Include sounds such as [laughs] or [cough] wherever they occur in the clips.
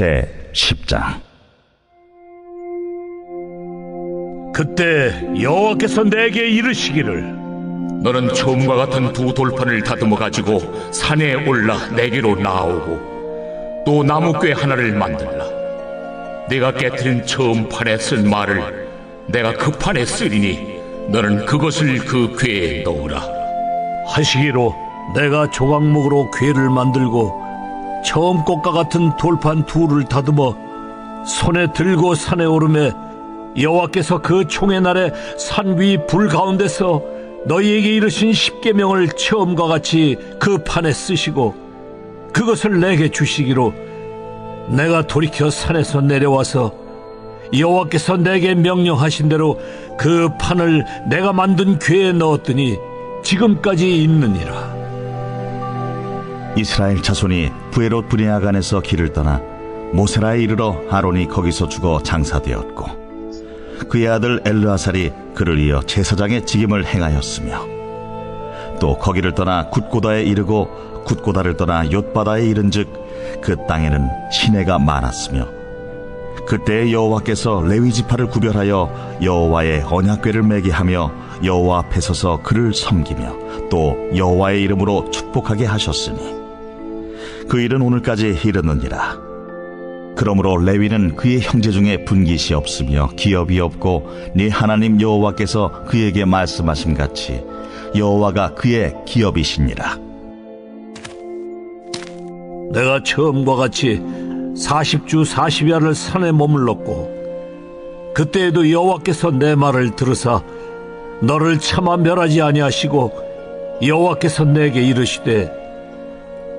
제 10장 그때 여호와께서 내게 이르시기를 너는 처음과 같은 두 돌판을 다듬어 가지고 산에 올라 내게로 나오고 또 나무괴 하나를 만들라. 내가 깨뜨린 처음 판에 쓴 말을 내가 그 판에 쓰리니 너는 그것을 그 궤에 넣으라. 하시기로 내가 조각목으로 괴를 만들고 처음 것과 같은 돌판 둘을 다듬어 손에 들고 산에 오르매 여호와께서 그 총의 날에 산 위 불 가운데서 너희에게 이르신 십계명을 처음과 같이 그 판에 쓰시고 그것을 내게 주시기로 내가 돌이켜 산에서 내려와서 여호와께서 내게 명령하신 대로 그 판을 내가 만든 궤에 넣었더니 지금까지 있느니라. 이스라엘 자손이 부에롯 브리아간에서 길을 떠나 모세라에 이르러 아론이 거기서 죽어 장사되었고 그의 아들 엘르아살이 그를 이어 제사장의 직임을 행하였으며 또 거기를 떠나 굿고다에 이르고 굿고다를 떠나 옅바다에 이른즉 그 땅에는 시내가 많았으며 그때 여호와께서 레위 지파를 구별하여 여호와의 언약궤를 매게 하며 여호와 앞에 서서 그를 섬기며 또 여호와의 이름으로 축복하게 하셨으니 그 일은 오늘까지 이르느니라. 그러므로 레위는 그의 형제 중에 분깃이 없으며 기업이 없고 네 하나님 여호와께서 그에게 말씀하신 같이 여호와가 그의 기업이시니라. 내가 처음과 같이 40주 40야를 산에 머물렀고 그때에도 여호와께서 내 말을 들으사 너를 차마 멸하지 아니하시고 여호와께서 내게 이르시되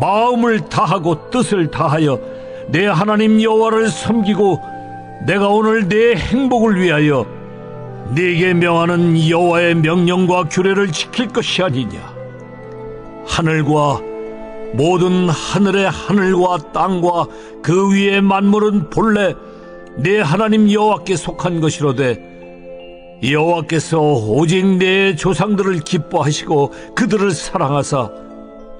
마음을 다하고 뜻을 다하여 내 하나님 여호와를 섬기고 내가 오늘 내 행복을 위하여 네게 명하는 여호와의 명령과 규례를 지킬 것이 아니냐? 하늘과 모든 하늘의 하늘과 땅과 그 위의 만물은 본래 내 하나님 여호와께 속한 것이로되 여호와께서 오직 내 조상들을 기뻐하시고 그들을 사랑하사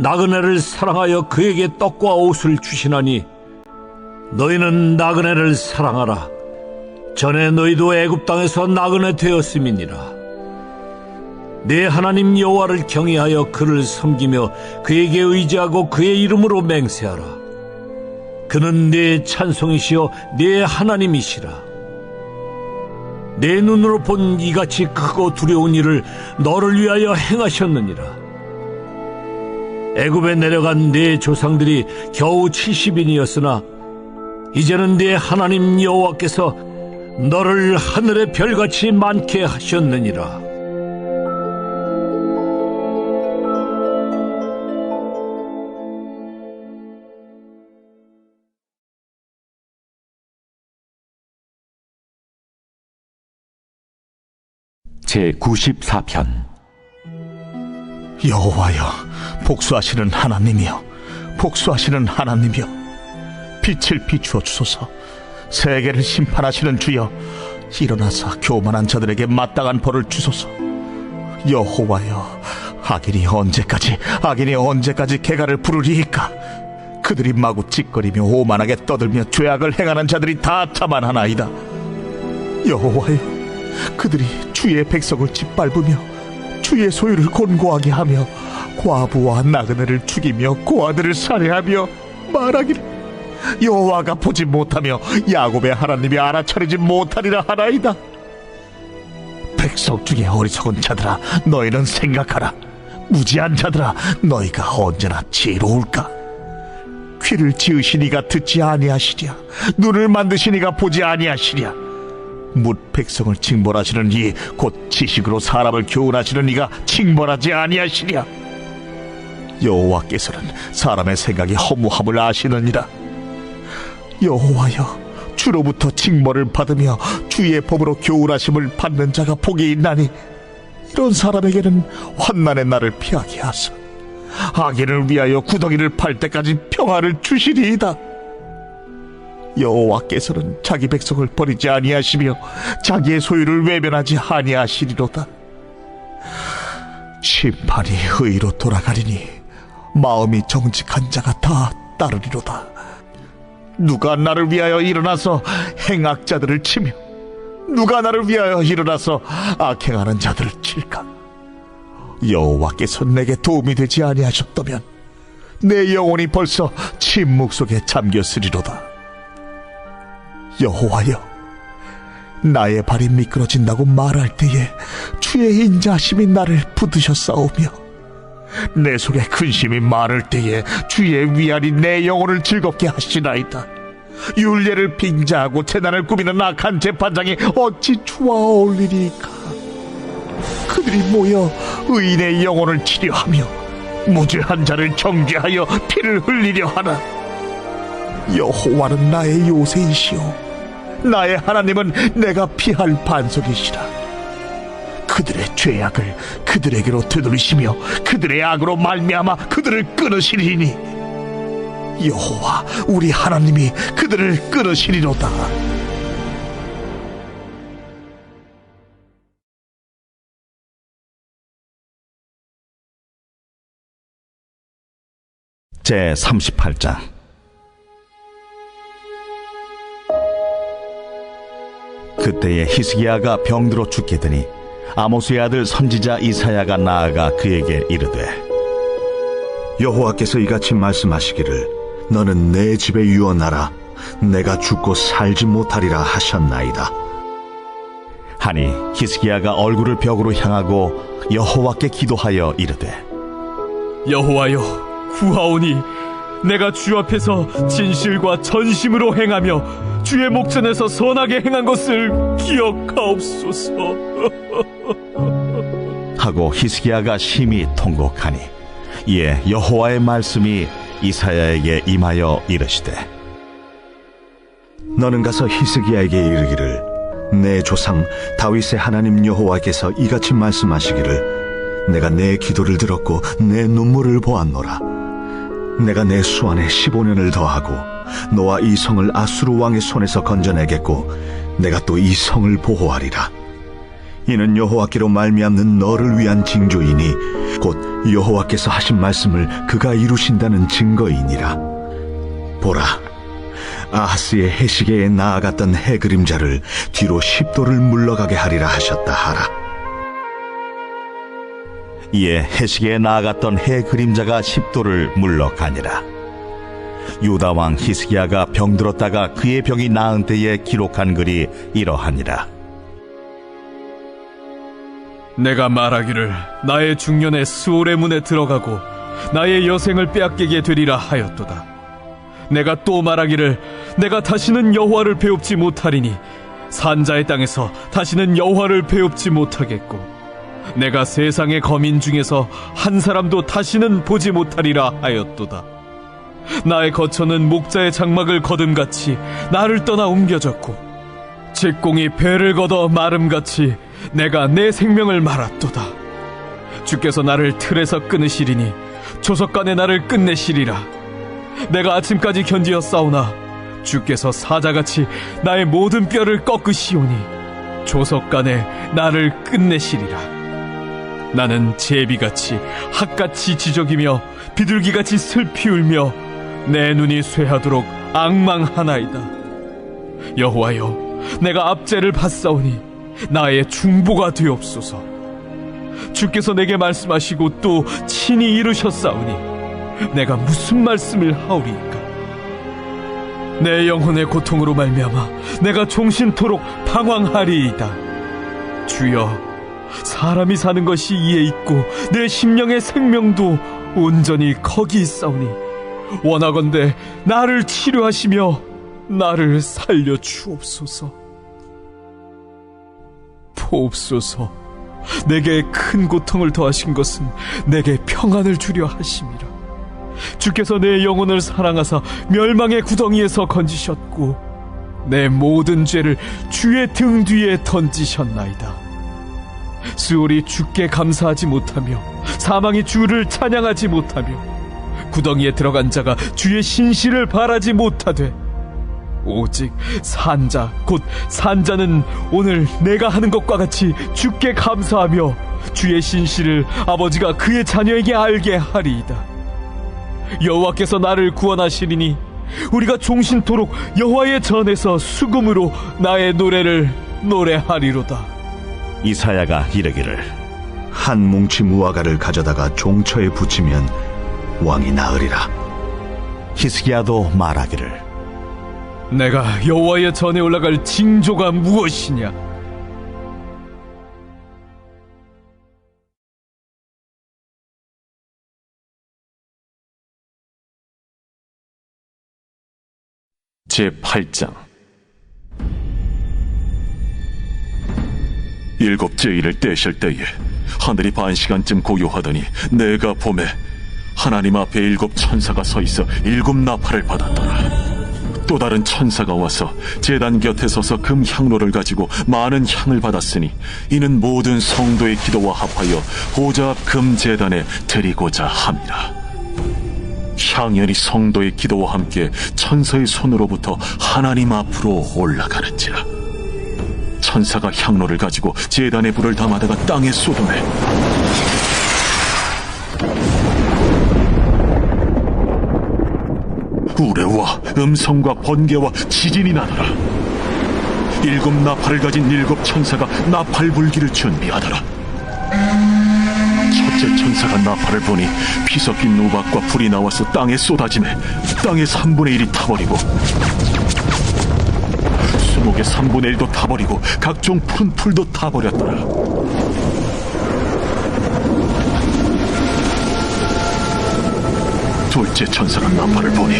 나그네를 사랑하여 그에게 떡과 옷을 주시나니 너희는 나그네를 사랑하라 전에 너희도 애굽 땅에서 나그네 되었음이니라 내 하나님 여호와를 경외하여 그를 섬기며 그에게 의지하고 그의 이름으로 맹세하라. 그는 내 찬송이시여 내 하나님이시라. 내 눈으로 본 이같이 크고 두려운 일을 너를 위하여 행하셨느니라. 애굽에 내려간 내 조상들이 겨우 70인이었으나 이제는 내 하나님 여호와께서 너를 하늘의 별같이 많게 하셨느니라. 제 94편 여호와여 복수하시는 하나님이여 복수하시는 하나님이여 빛을 비추어 주소서. 세계를 심판하시는 주여 일어나서 교만한 자들에게 마땅한 벌을 주소서. 여호와여 악인이 언제까지 악인이 언제까지 개가를 부르리이까? 그들이 마구 찌꺼리며 오만하게 떠들며 죄악을 행하는 자들이 다 자만하나이다. 여호와여 그들이 주의 백성을 짓밟으며 주의 소유를 곤고하게 하며 과부와 나그네를 죽이며 고아들을 살해하며 말하기를 여호와가 보지 못하며 야곱의 하나님이 알아차리지 못하리라 하나이다. 백성 중에 어리석은 자들아 너희는 생각하라. 무지한 자들아 너희가 언제나 지혜로울까? 귀를 지으시니가 듣지 아니하시랴 눈을 만드시니가 보지 아니하시랴 묻 백성을 징벌하시는 이 곧 지식으로 사람을 교훈하시는 이가 징벌하지 아니하시랴 여호와께서는 사람의 생각이 허무함을 아시느니라 여호와여 주로부터 징벌을 받으며 주의 법으로 교훈하심을 받는 자가 복이 있나니 이런 사람에게는 환난의 날을 피하게 하사 악인을 위하여 구덩이를 팔 때까지 평화를 주시리이다. 여호와께서는 자기 백성을 버리지 아니하시며 자기의 소유를 외면하지 아니하시리로다. 심판이 의로 돌아가리니 마음이 정직한 자가 다 따르리로다. 누가 나를 위하여 일어나서 행악자들을 치며 누가 나를 위하여 일어나서 악행하는 자들을 칠까? 여호와께서 내게 도움이 되지 아니하셨다면 내 영혼이 벌써 침묵 속에 잠겼으리로다. 여호와여, 나의 발이 미끄러진다고 말할 때에 주의 인자심이 나를 붙드셨사오며 내 속에 근심이 많을 때에 주의 위안이 내 영혼을 즐겁게 하시나이다. 윤례를 빙자하고 재난을 꾸미는 악한 재판장이 어찌 주와 어울리리까? 그들이 모여 의인의 영혼을 치료하며 무죄한 자를 정죄하여 피를 흘리려 하나 여호와는 나의 요새이시오 나의 하나님은 내가 피할 반석이시라. 그들의 죄악을 그들에게로 되돌리시며 그들의 악으로 말미암아 그들을 끊으시리니 여호와 우리 하나님이 그들을 끊으시리로다. 제 38장 그때에 히스기야가 병들어 죽게 되니 아모스의 아들 선지자 이사야가 나아가 그에게 이르되 여호와께서 이같이 말씀하시기를 너는 내 집에 유언하라. 내가 죽고 살지 못하리라 하셨나이다. 하니 히스기야가 얼굴을 벽으로 향하고 여호와께 기도하여 이르되 여호와여 구하오니 내가 주 앞에서 진실과 전심으로 행하며 주의 목전에서 선하게 행한 것을 기억하옵소서. [laughs] 하고 히스기야가 심히 통곡하니 이에 여호와의 말씀이 이사야에게 임하여 이르시되 너는 가서 히스기야에게 이르기를 내 조상 다윗의 하나님 여호와께서 이같이 말씀하시기를 내가 내 기도를 들었고 내 눈물을 보았노라. 내가 내 수완에 15년을 더하고 너와 이 성을 아수르 왕의 손에서 건져내겠고 내가 또 이 성을 보호하리라. 이는 여호와께로 말미암는 너를 위한 징조이니 곧 여호와께서 하신 말씀을 그가 이루신다는 증거이니라. 보라 아하스의 해시계에 나아갔던 해 그림자를 뒤로 십도를 물러가게 하리라 하셨다 하라. 이에 해시계에 나아갔던 해 그림자가 십도를 물러가니라 유다 왕 히스기야가 병들었다가 그의 병이 나은 때에 기록한 글이 이러하니라. 내가 말하기를 나의 중년에 수올의 문에 들어가고 나의 여생을 빼앗기게 되리라 하였도다. 내가 또 말하기를 내가 다시는 여호와를 배웁지 못하리니 산자의 땅에서 다시는 여호와를 배웁지 못하겠고 내가 세상의 거민 중에서 한 사람도 다시는 보지 못하리라 하였도다 나의 거처는 목자의 장막을 거둠같이 나를 떠나 옮겨졌고 직공이 배를 걷어 마름같이 내가 내 생명을 말았도다. 주께서 나를 틀에서 끊으시리니 조석간에 나를 끝내시리라. 내가 아침까지 견디어 싸우나 주께서 사자같이 나의 모든 뼈를 꺾으시오니 조석간에 나를 끝내시리라. 나는 제비같이 학같이 지적이며 비둘기같이 슬피 울며 내 눈이 쇠하도록 악망하나이다. 여호와여, 내가 압제를 받사오니 나의 중보가 되옵소서. 주께서 내게 말씀하시고 또 친히 이루셨사오니 내가 무슨 말씀을 하오리까? 내 영혼의 고통으로 말미암아 내가 종신토록 방황하리이다. 주여, 사람이 사는 것이 이에 있고 내 심령의 생명도 온전히 거기 있사오니 원하건대 나를 치료하시며 나를 살려 주옵소서. 보옵소서. 내게 큰 고통을 더하신 것은 내게 평안을 주려 하심이라. 주께서 내 영혼을 사랑하사 멸망의 구덩이에서 건지셨고 내 모든 죄를 주의 등 뒤에 던지셨나이다. 수월이 주께 감사하지 못하며 사망이 주를 찬양하지 못하며 구덩이에 들어간 자가 주의 신실을 바라지 못하되 오직 산자 곧 산자는 오늘 내가 하는 것과 같이 주께 감사하며 주의 신실을 아버지가 그의 자녀에게 알게 하리이다. 여호와께서 나를 구원하시리니 우리가 종신토록 여호와의 전에서 수금으로 나의 노래를 노래하리로다. 이사야가 이르기를 한 뭉치 무화과를 가져다가 종처에 붙이면 왕이 나으리라. 히스기야도 말하기를 내가 여호와의 전에 올라갈 징조가 무엇이냐? 제8장 일곱째 일을 떼실 때에 하늘이 반 시간쯤 고요하더니 내가 봄에 하나님 앞에 일곱 천사가 서 있어 일곱 나팔을 받았더라. 또 다른 천사가 와서 제단 곁에 서서 금 향로를 가지고 많은 향을 받았으니 이는 모든 성도의 기도와 합하여 보좌 앞금 제단에 드리고자 함이라. 향연이 성도의 기도와 함께 천사의 손으로부터 하나님 앞으로 올라가는지라 천사가 향로를 가지고 제단의 불을 담아다가 땅에 쏟아내 우레와 음성과 번개와 지진이 나더라. 일곱 나팔을 가진 일곱 천사가 나팔 불기를 준비하더라. 첫째 천사가 나팔을 보니 피 섞인 우박과 불이 나와서 땅에 쏟아짐에 땅의 3분의 1이 타버리고 수목의 3분의 1도 타버리고 각종 푸른 풀도 타버렸더라 둘째 천사가 나팔을 보니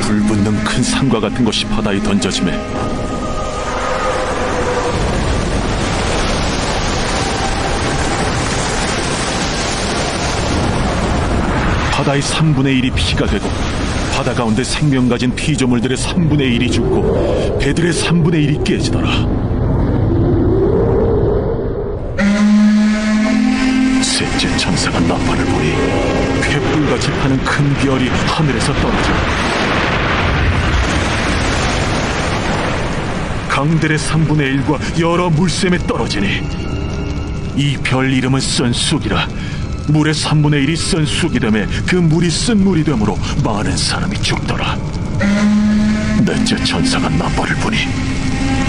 불붙는 큰 산과 같은 것이 바다에 던져짐에 바다의 3분의 1이 피가 되고 바다 가운데 생명 가진 피조물들의 3분의 1이 죽고 배들의 3분의 1이 깨지더라. 셋째 천사가 나팔을 보니 횃불같이 파는 큰 별이 하늘에서 떨어져 강들의 3분의 1과 여러 물샘에 떨어지니 이 별 이름은 쓴쑥이라 물의 3분의 1이 쓴쑥이 되매 그 물이 쓴 물이 되므로 많은 사람이 죽더라. 넷째 천사가 나팔을 보니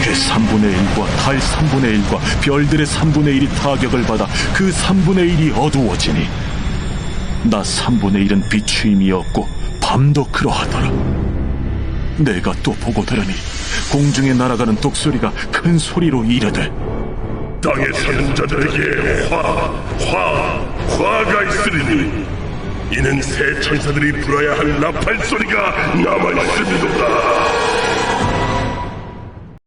그 3분의 1과 달 3분의 1과 별들의 3분의 1이 타격을 받아 그 3분의 1이 어두워지니 나 3분의 1은 비추임이 없고 밤도 그러하더라. 내가 또 보고 들으니 공중에 날아가는 독소리가 큰 소리로 이르되 땅에 사는 자들에게 화, 화, 화가 있으리니 이는 새 천사들이 불어야 할 나팔 소리가 남아있음이라